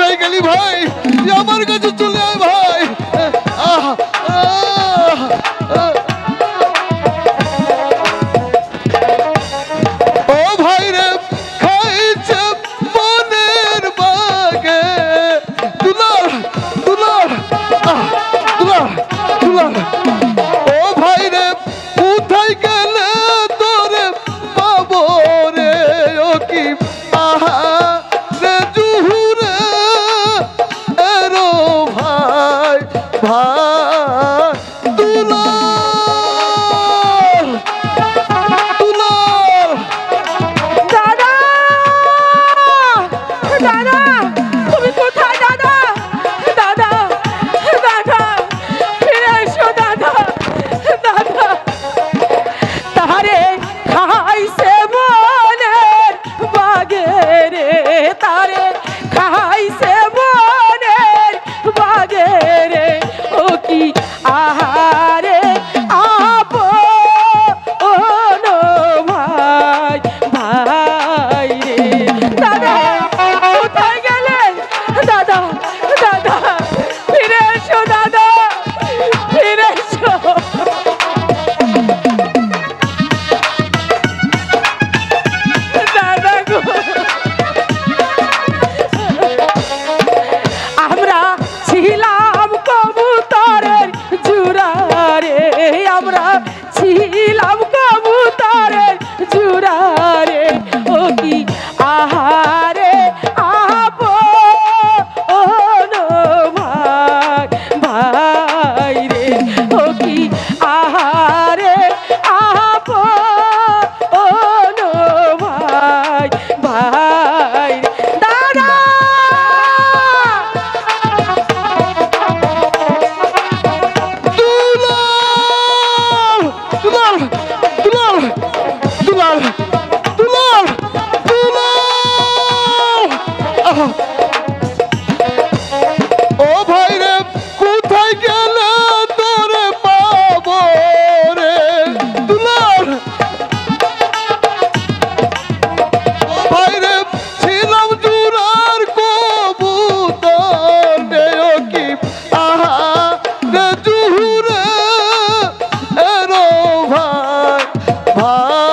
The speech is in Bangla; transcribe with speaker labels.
Speaker 1: भाई ये अमर चुल 咋的 ছিলাম কবুতরে জুড়ারে ও কি আহারে আহাব ও ভাই ভাই রে ও কি আহারে।
Speaker 2: Oh.